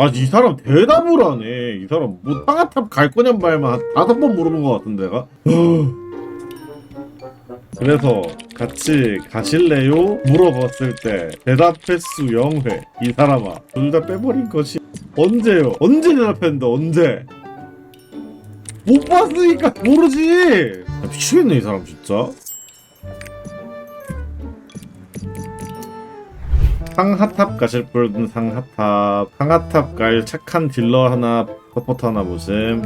아 이 사람 대답을 하네 이 사람 뭐 상하탑 갈 거냔 말만 한 다섯 번 물어본 것 같은데 내가 그래서 같이 가실래요? 물어봤을 때 대답 횟수 0회 이 사람아 둘 다 빼버린 것이 언제요? 언제 대답했는데 언제? 못 봤으니까 모르지 아, 미치겠네 이 사람 진짜 상하탑 가실 분은 상하탑. 상하탑 갈 착한 딜러 하나 서포터 하나 보심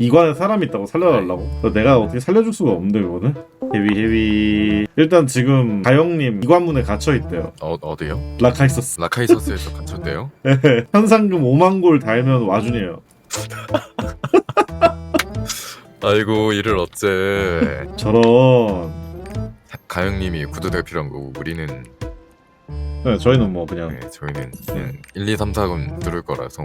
이관에 사람 있다고 살려달라고? 그래서 내가 어떻게 살려줄 수가 없는데 이거는? 헤비 헤비. 일단 지금 가영님 이관문에 갇혀있대요. 어 어디요? 라카이소스. 라카이서스에서 갇혔대요. 현상금 5만 골 달면 와준이에요. 아이고 이를 어째. 저런 가영님이 구두 대필한 거고 우리는 네, 저희는 뭐 그냥 네, 저희는 그냥 1, 2, 3, 4금 들을 거라서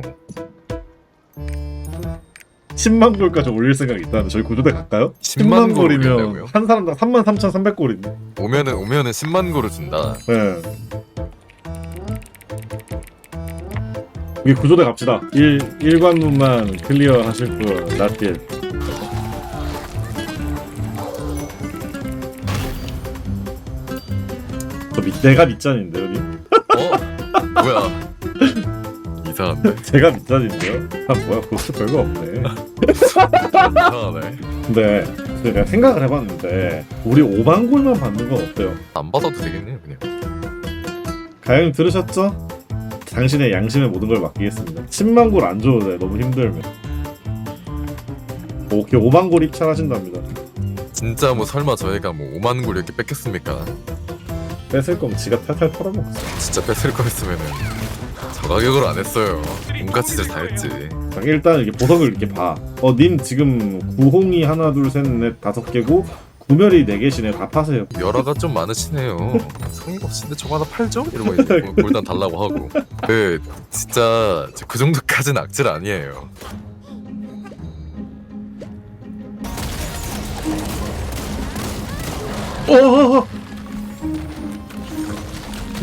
10만 골까지 올릴 생각 있다는데 저희 구조대 갈까요? 10만 골 골이면 올린다고요? 한 사람당 3만 3,300골인데 오면은 오면은 10만 고를 준다. 네. 우리 구조대 갑시다. 1, 1관문만 클리어 하실 분, 라필. 저 밑, 내가 밑잔인데요, 님? 어? 뭐야? 이상한데? 제가 밑잔인데요? 아, 뭐야, 그것도 별거 없네. 이상하네. 근데, 제가 생각을 해봤는데, 우리 5만 골만 받는 건 어때요? 안 받아도 되겠네요 그냥. 가영님 들으셨죠? 당신의 양심에 모든 걸 맡기겠습니다. 10만 골 안 줘도 돼. 너무 힘들면. 오케이 5만 골 입찰하신답니다. 진짜 뭐 설마 저희가 뭐 5만 골 이렇게 뺏겼습니까? 뺏을 거면 지가 탈탈 털어먹었어. 진짜 뺏을 거였으면은 저 가격으로 안 했어요. 온갖 짓을 다 했지. 자, 일단 이렇게 보석을 이렇게 봐. 어, 님 지금 구홍이 하나, 둘, 셋, 넷, 다섯 개고 구멸이 네 개시네. 다 파세요. 열화가 좀 많으시네요. 성의가 없인데 저거 하나 팔죠? 이러고 이제 골- 골단 달라고 하고. 그 진짜 저그 정도까지는 악질 아니에요. 어, 어, 어.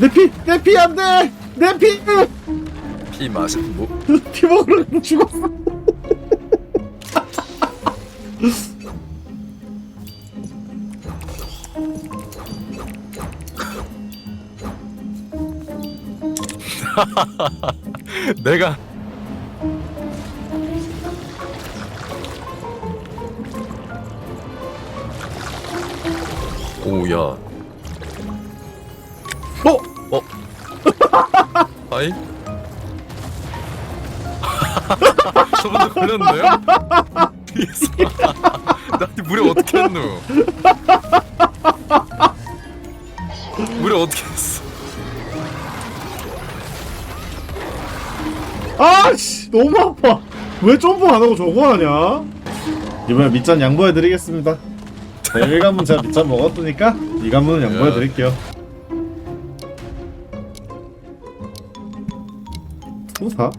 내 피, 내피 안 돼. 내 피, 피 마신 뭐 피 먹으러 죽었어. 내가 오야 어, 어 아이 저번에 걸렸는데요? 나한테 무려 어떻게 했노 무려 어떻게 했어 아씨, 너무 아파. 왜 점프 안 하고 저거 하냐? 이번에 밑잔 양보해드리겠습니다. 자, 1관문 제가 밑잔 먹었으니까 2관문은 양보해드릴게요. 투사?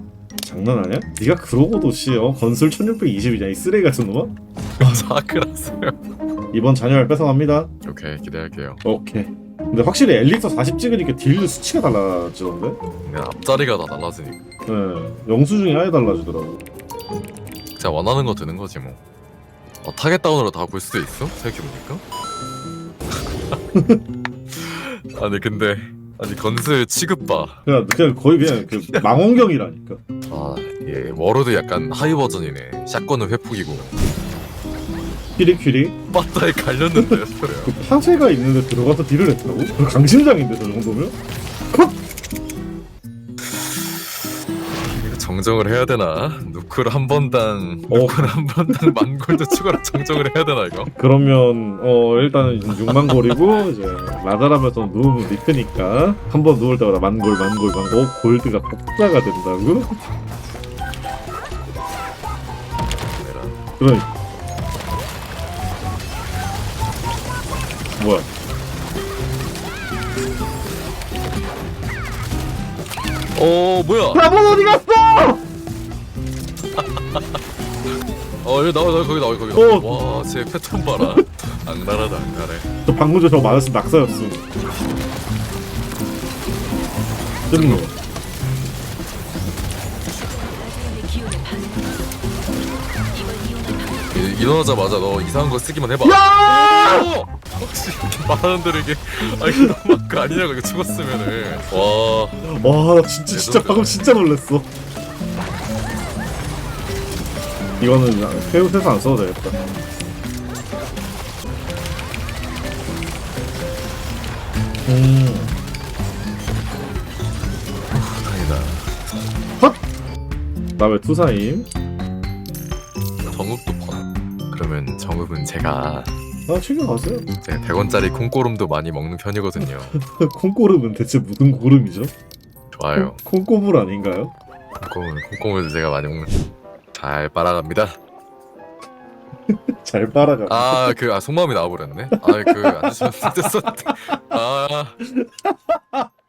장난하냐? 네가 그러고도 씨, 어, 건술 1620이냐 이 쓰레기 같은 놈아? 사크라어요 이번 잔여를 뺏어갑니다. 오케이 기대할게요 오케이. 근데 확실히 엘리트 40 찍으니까 딜 수치가 달라지던데? 그냥 앞자리가 다 달라지니까 네, 영수증이 아예 달라지더라고. 진짜 원하는 거 드는 거지 뭐 어, 타겟 다운으로 다 볼 수도 있어? 생각해보니까 아니 근데 아니 건슬 취급봐 그냥, 그냥 거의 그냥 그 망원경이라니까. 아 예 워로드 약간 하이 버전이네 샷건은 회폭이고 퀴리퀴리. 빠따에 갈렸는데 그 파쇄가 있는데 들어가서 딜을 했다고? 그 강심장인데 저 정도면? 이 정정을 해야 되나? 누쿨 한 번당 어. 누쿨 한 번당 만 골드 추가로 정정을 해야 되나 이거? 그러면 어 일단은 6만 골이고 이제 라다라면서 누우면 리크니까 한 번 누울 때마다 만 골 만 골 만골 어, 골드가 폭자가 된다고? 그러니까 뭐야 어 뭐야? 라본 어디 갔어? 어 여기 나와 나와 거기 나와 거기 어. 나와 와쟤 패턴 봐라 악랄하다 악랄해 저 방금 저거 맞았으면 낙사였어 뜬무 이- 일어나자마자 너 이상한 거 쓰기만 해봐. 야! 어! 혹시 이렇게 말하는 대로 이게 아 이거 너무 그 아니냐고 이거 죽었으면은 와 와, 나 진짜 진짜 방금 진짜 놀랐어. 이거는 회옷에서 안 써도 되겠다. 음, 다행이다. 나왜 투사임? 정읍도 번. 그러면 정읍은 제가 아, 챙겨가세요. 제가 100원짜리 콩고름도 많이 먹는 편이거든요. 콩고름은 대체 무슨 고름이죠? 좋아요. 콩고물 아닌가요? 콩고물 콩고물도 제가 많이 먹는. 잘 빨아갑니다. 잘 빨아가. 아 그 아 속마음이 나와버렸네. 아 그안 주셨는데 썼. 아